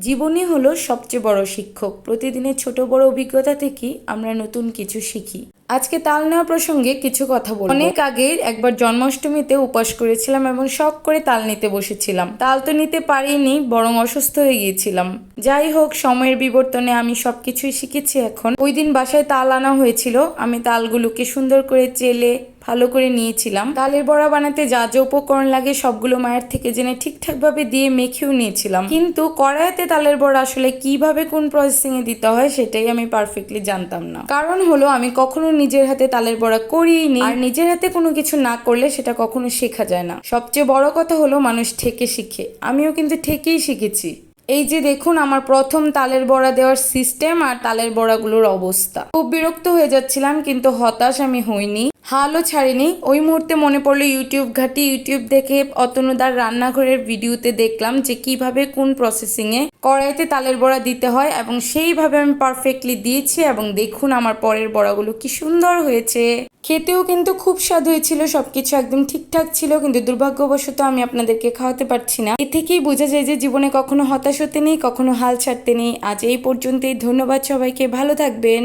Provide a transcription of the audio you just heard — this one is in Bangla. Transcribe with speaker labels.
Speaker 1: জীবনই হলো সবচেয়ে বড় শিক্ষক। প্রতিদিনের ছোট বড় অভিজ্ঞতা থেকেই আমরা নতুন কিছু শিখি। আজকে তাল নেওয়া প্রসঙ্গে কিছু কথা বলব। অনেক আগে একবার জন্মাষ্টমীতে উপাস করেছিলাম এবং শখ করে তাল নিতে বসেছিলাম। তাল তো নিতে পারিনি, বরং অসুস্থ হয়ে গিয়েছিলাম। যাই হোক, সময়ের বিবর্তনে আমি সবকিছুই শিখেছি এখন। ওই দিন বাসায় তাল আনা হয়েছিল। আমি তালগুলোকে সুন্দর করে চেলে, ভালো করে নিয়েছিলাম। তালের বড়া বানাতে যা যা উপকরণ লাগে সবগুলো মায়ের থেকে জেনে ঠিকঠাক ভাবে দিয়ে মেখেও নিয়েছিলাম। কিন্তু কড়াইতে তালের বড়া আসলে কীভাবে কোন প্রসেসিং এ দিতে হয়, সেটাই আমি পারফেক্টলি জানতাম না। কারণ হলো, আমি কখনো নিজের হাতে তালের বড়া করিনি। আর নিজের হাতে কোনো কিছু না করলে সেটা কখনো শেখা যায় না। সবচেয়ে বড় কথা হলো মানুষ ঠেকে শিখে। আমিও কিন্তু ঠেকেই শিখেছি। এই যে দেখুন, আমার প্রথম তালের বড়া দেওয়ার সিস্টেম আর তালের বড়াগুলোর অবস্থা। খুব বিরক্ত হয়ে যাচ্ছিলাম, কিন্তু হতাশ আমি হইনি। হালও ছাড়িনি। ওই মুহূর্তে মনে পড়ল ইউটিউব ঘাটি। ইউটিউব দেখে অতনুদার রান্নাঘরের ভিডিওতে দেখলাম যে কীভাবে কোন প্রসেসিংয়ে কড়াইতে তালের বড়া দিতে হয় এবং সেইভাবে আমি পারফেক্টলি দিয়েছি এবং দেখুন আমার পরের বড়াগুলো কি সুন্দর হয়েছে। খেতেও কিন্তু খুব স্বাদ হয়েছিল, সবকিছু একদম ঠিকঠাক ছিল, কিন্তু দুর্ভাগ্যবশত আমি আপনাদেরকে খাওয়াতে পারছি না। এ থেকেই বোঝা যায় যে জীবনে কখনো হতাশ হতে নেই, কখনো হাল ছাড়তে নেই। আজ এই পর্যন্তই। ধন্যবাদ সবাইকে। ভালো থাকবেন।